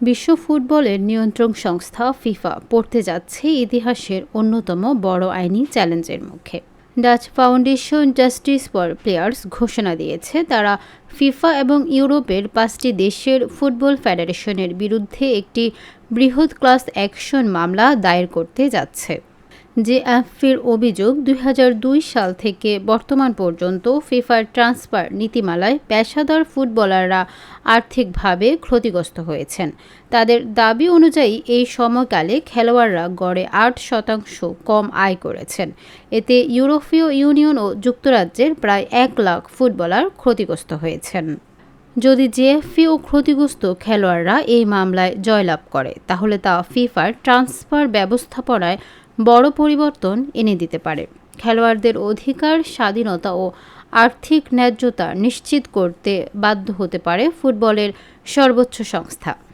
বিশ্ব ফুটবলের নিয়ন্ত্রক সংস্থা ফিফা পড়তে যাচ্ছে ইতিহাসের অন্যতম বড় আইনি চ্যালেঞ্জের মুখে। Dutch foundation justice for players ঘোষণা দিয়েছে, তারা ফিফা এবং ইউরোপের পাঁচটি দেশের ফুটবল ফেডারেশনের বিরুদ্ধে একটি বৃহৎ ক্লাস অ্যাকশন মামলা দায়ের করতে যাচ্ছে। অ্যাফির অভিযোগ দুই হাজার দুই সাল থেকে বর্তমান পর্যন্ত ফিফার ট্রান্সফার নীতিমালায় পেশাদার ফুটবলাররা আর্থিকভাবে ক্ষতিগ্রস্ত হয়েছেন। তাদের দাবি অনুযায়ী এই সময়কালে খেলোয়াড়রা গড়ে আট শতাংশ কম আয় করেছেন। এতে ইউরোপীয় ইউনিয়ন ও যুক্তরাজ্যের প্রায় এক লাখ ফুটবলার ক্ষতিগ্রস্ত হয়েছেন। যদি জেএফপি ও ক্ষতিগ্রস্ত খেলোয়াড়রা এই মামলায় জয়লাভ করে, তাহলে তা ফিফার ট্রান্সফার ব্যবস্থাপনায় বড় পরিবর্তন এনে দিতে পারে। খেলোয়াড়দের অধিকার, স্বাধীনতা ও আর্থিক ন্যায্যতা নিশ্চিত করতে বাধ্য হতে পারে ফুটবলের সর্বোচ্চ সংস্থা।